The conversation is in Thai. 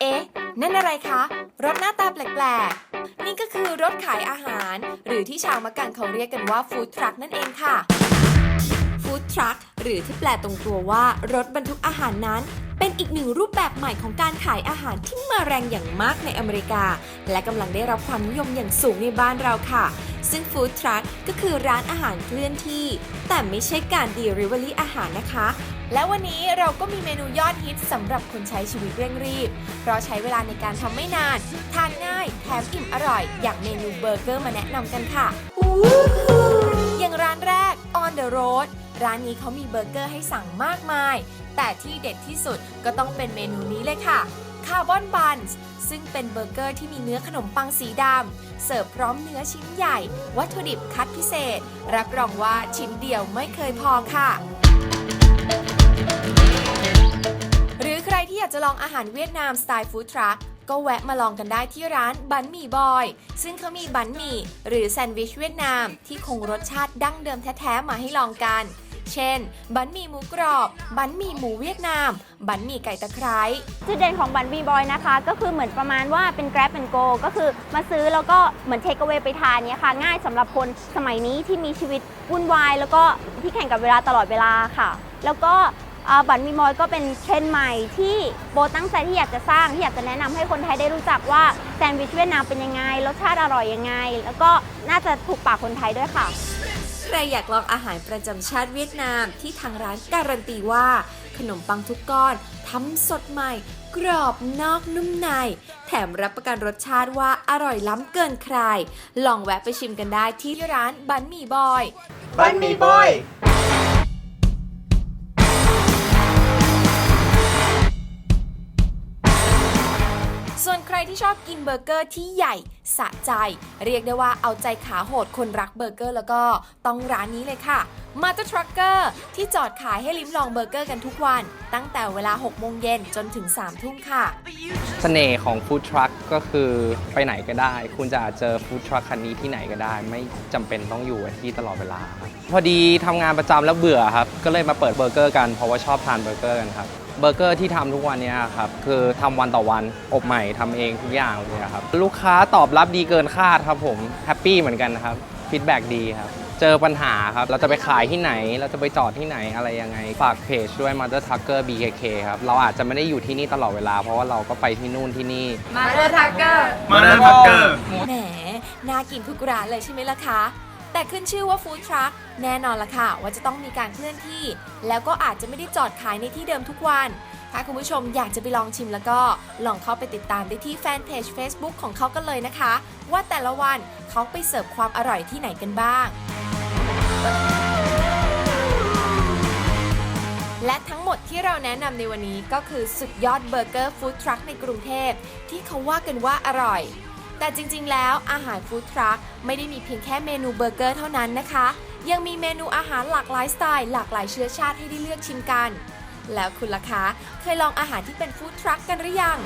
เอ๊ะ นั่นอะไรคะ รถหน้าตาแปลกๆ นี่ก็คือรถขายอาหาร หรือที่ชาวมะกันเขาเรียกกันว่าฟู้ดทรัคนั่นเองค่ะ ฟู้ดทรัค หรือที่แปลตรงตัวว่ารถบรรทุกอาหารนั้นเป็นอีกหนึ่งรูปแบบใหม่ของการขายอาหารที่มาแรงอย่างมากในอเมริกา และกำลังได้รับความนิยมอย่างสูงในบ้านเราค่ะ ซึ่งฟู้ดทรัคก็คือร้านอาหารเคลื่อนที่ แต่ไม่ใช่การ Delivery อาหารนะคะ และวันนี้เราก็มีเมนูยอดฮิตสำหรับคนใช้ชีวิตเร่งรีบ เพราะใช้เวลาในการทำไม่นาน ทานง่ายแถมอิ่มอร่อย อย่างเมนูเบอร์เกอร์มาแนะนำกันค่ะ อย่างร้านแรก On the Road ร้านนี้เขามีเบอร์เกอร์ให้สั่งมากมาย แต่ที่เด็ดที่สุดก็ต้องเป็นเมนูนี้เลยค่ะคาร์บอนบันส์ซึ่งเป็นเบอร์เกอร์ที่มีเนื้อขนมปังสีดำเสิร์ฟพร้อมเนื้อชิ้นใหญ่ วัตถุดิบคัดพิเศษ รับรองว่าชิ้นเดียวไม่เคยพอค่ะ หรือใครที่อยากจะลองอาหารเวียดนามสไตล์ฟู้ดทรัคก็แวะมาลองกันได้ที่ร้านบันหมี่บอย ซึ่งเขามีบันหมี่หรือแซนด์วิชเวียดนามที่คงรสชาติดั้งเดิมแท้ๆมาให้ลองกัน เช่น บันหมี่หมูกรอบ บันหมี่หมูเวียดนาม บันหมี่ไก่ตะไคร้จุดเด่นของบันบีบอยนะคะ ก็คือเหมือนประมาณว่าเป็น grab and go ก็คือมาซื้อแล้วก็เหมือนเทคเอา a y ไปทานเนี้ยค่ะ ง่ายสำหรับคนสมัยนี้ที่มีชีวิตวุ่นวาย แล้วก็ที่แข่งกับเวลาตลอดเวลาค่ะ แล้วก็บันบีบอยก็เป็นเทรนด์ใหม่ที่โบตั้งใจที่อยากจะสร้างที่อยากจะแนะนำให้คนไทยได้รู้จักว่าแซนด์วิชเวียดนามเป็นยังไงรสชาติอร่อยยังไง แล้วก็น่าจะถูกปากคนไทยด้วยค่ะ ใครอยากลองอาหารประจำชาติเวียดนามที่ทางร้านการันตีว่า ขนมปังทุกก้อนทำสดใหม่ กรอบนอกนุ่มใน แถมรับประกันรสชาติว่าอร่อยล้ำเกินใคร ลองแวะไปชิมกันได้ที่ร้านบันหมี่บอย บันมีบอย ที่ชอบกินเบอร์เกอร์ที่ใหญ่สะใจ เรียกได้ว่าเอาใจขาโหดคนรักเบอร์เกอร์แล้วก็ต้องร้านนี้เลยค่ะมาต r ทรัคเกอร์ที่จอดขายให้ลิ้มลองเบอร์เกอร์กันทุกวัน ตั้งแต่เวลา 6 โมงเย็นจนถึง 3 ทุ่มค่ะเสน่ห์ของฟู้ดทรัคก็คือไปไหนก็ได้ คุณจะเจอฟู้ดทรัคคันนี้ที่ไหนก็ได้ ไม่จำเป็นต้องอยู่ที่ตลอดเวลา พอดีทำงานประจำแล้วเบื่อครับ ก็เลยมาเปิดเบอร์เกอร์กันเพราะว่าชอบทานเบอร์เกอร์กันครับ เบอร์เกอร์ที่ทำทุกวันเนี้ครับ คือทำวันต่อวันอบใหม่ทำเองทุกอย่างเลยครับ ลูกค้าตอบรับดีเกินคาดครับผมแฮปปี้เหมือนกันนะครับฟีดแบ็ดีครับ เจอปัญหาครับ เราจะไปขายที่ไหน เราจะไปจอดที่ไหนอะไรยังไง ฝากเพจด้วย Mother Tucker BKK ครับ เราอาจจะไม่ได้อยู่ที่นี่ตลอดเวลา เพราะว่าเราก็ไปที่นู่นที่นี่มาเดอร์ทักเกอร์แหมน่ากินทุกร้านเลยใช่ไหมล่ะคะ แต่ขึ้นชื่อว่าฟู้ดทรัคแน่นอนละค่ะ ว่าจะต้องมีการเคลื่อนที่ แล้วก็อาจจะไม่ได้จอดขายในที่เดิมทุกวัน ถ้าคุณผู้ชมอยากจะไปลองชิมแล้วก็ลองเข้าไปติดตามได้ที่แฟนเพจ Facebook ของเขากันเลยนะคะ ว่าแต่ละวันเขาไปเสิร์ฟความอร่อยที่ไหนกันบ้าง และทั้งหมดที่เราแนะนำในวันนี้ก็คือสุดยอดเบอร์เกอร์ฟู้ดทรัคในกรุงเทพที่เขาว่ากันว่าอร่อย แต่จริงๆ แล้วอาหารฟู้ดทรัคไม่ได้มีเพียงแค่เมนูเบอร์เกอร์เท่านั้นนะคะ ยังมีเมนูอาหารหลากหลายสไตล์หลากหลายเชื้อชาติให้ได้เลือกชิมกัน แล้วคุณล่ะคะ เคยลองอาหารที่เป็นฟู้ดทรัคกันหรือยัง